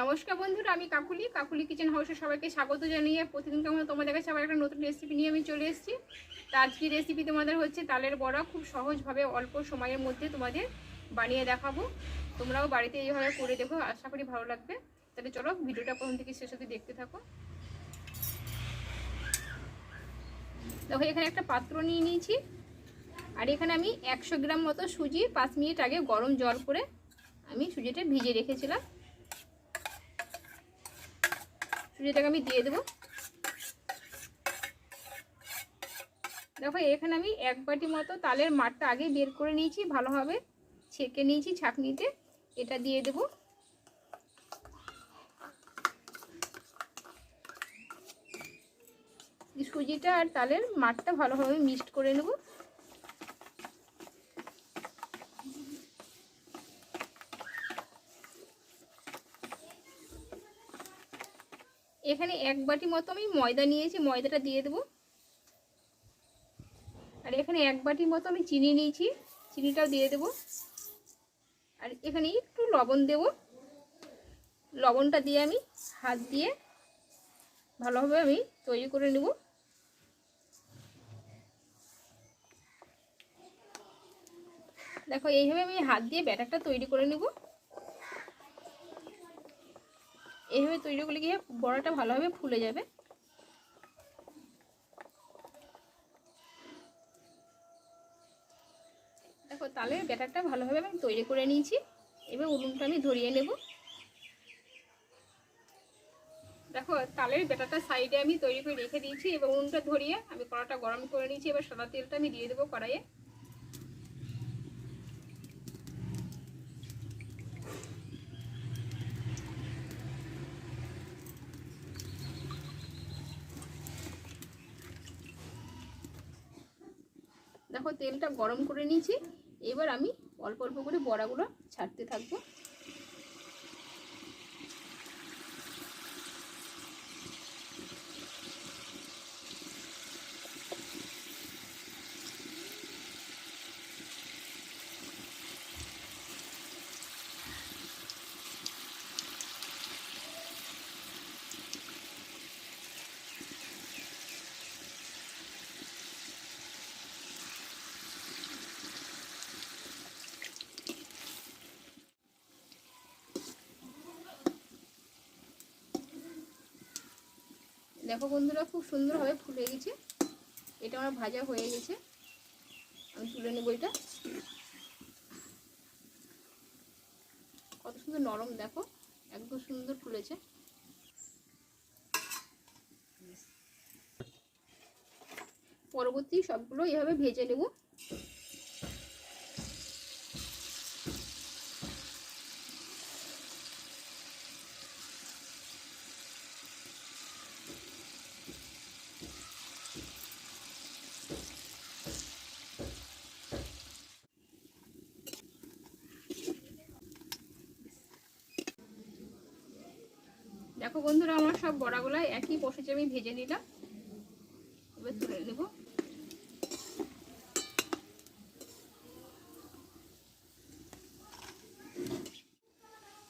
নমস্কার বন্ধুরা, আমি কাকুলি। কাকুলি কিচেন হাউসে সবাইকে স্বাগত জানিয়ে প্রতিদিন কেমন তোমাদের কাছে আবার একটা নতুন রেসিপি নিয়ে আমি চলে এসেছি। তো আজকে রেসিপি তোমাদের হচ্ছে তালের বড়া। খুব সহজভাবে অল্প সময়ের মধ্যে তোমাদের বানিয়ে দেখাবো। তোমরাও বাড়িতে এইভাবে করে দেখো, আশা করি ভালো লাগবে। তাহলে চলো ভিডিওটা প্রথম থেকে শেষ অবধি দেখতে থাকো। দেখো, এখানে একটা পাত্র নিয়ে নিয়েছি। আর এখানে আমি একশো গ্রাম মতো সুজি পাঁচ মিনিট আগে গরম জল করে আমি সুজিটা ভিজে রেখেছিলাম। সুজিটাকে আমি দিয়ে দেবো। দেখো, এখানে আমি এক বাটি মতো তালের মাঠটা আগে বের করে নিয়েছি, ভালোভাবে ছেঁকে নিয়েছি ছাঁকনিতে। এটা দিয়ে দেব। সুজিটা আর তালের মাঠটা ভালোভাবে মিক্সড করে নেব। এখানে এক বাটি মতো আমি ময়দা নিয়েছি, ময়দাটা দিয়ে দেবো। আর এখানে এক বাটি মতো আমি চিনি নিয়েছি, চিনিটাও দিয়ে দেবো। আর এখানে একটু লবণ দেব। লবণটা দিয়ে আমি হাত দিয়ে ভালোভাবে আমি তৈরি করে নেব। দেখো, এইভাবে আমি হাত দিয়ে ব্যাটারটা তৈরি করে নেব। এইভাবে তৈরি করলে গিয়ে বড়াটা ভালোভাবে ফুলে যাবে? দেখো তালের ব্যাটারটা ভালোভাবে আমি তৈরি করে নিয়েছি। এবার উনুনটা আমি ধরিয়ে নেব। দেখো তালের ব্যাটারটা সাইডে আমি তৈরি করে রেখে দিয়েছি। এবং উনুনটা ধরিয়ে আমি কড়াটা গরম করে নিয়েছি। এবার সাদা তেলটা আমি দিয়ে দেবো কড়াইয়ে। দেখো তেলটা গরম করে নিয়েছি। এবার আমি অল্প অল্প করে বড়াগুলো ছাড়তে থাকব। দেখো বন্ধুরা, খুব সুন্দরভাবে ফুলে গেছে। এটা আমার ভাজা হয়ে গেছে। আমি তুলে নেব এটা। কত সুন্দর নরম, দেখো। একদম সুন্দর ফুলেছে। পরবর্তী সবগুলো এভাবে ভেজে নেব। দেখো বন্ধুরা, আমার সব বড়াগুলো একই প্রসেসে আমি ভেজে নিলাম। এবার তুলে নেব।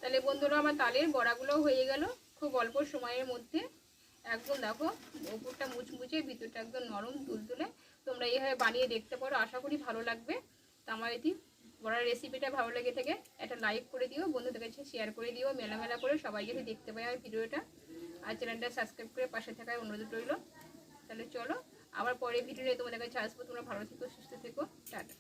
তাহলে বন্ধুরা, আমার তালের বড়াগুলো হয়ে গেল খুব অল্প সময়ের মধ্যে। একদম দেখো, ওপরটা মুচমুচে, ভিতরটা একদম নরম তুলতুলে তোমরা এইভাবে বানিয়ে দেখতে পারো, আশা করি ভালো লাগবে। তো আমার এটি বড়ার রেসিপিটা ভালো লেগে থাকে, একটা লাইক করে দিও, বন্ধুদের কাছে শেয়ার করে দিও, মেলামেলা করে সবাই যদি দেখতে পাই আমার ভিডিওটা। আর চ্যানেলটা সাবস্ক্রাইব করে পাশে থাকায় অনুরোধ রইল। তাহলে চলো, আবার পরে ভিডিও নিয়ে তোমাদের কাছে আসব, তোমরা ভালো থেকো, সুস্থ থেকো, টাটা।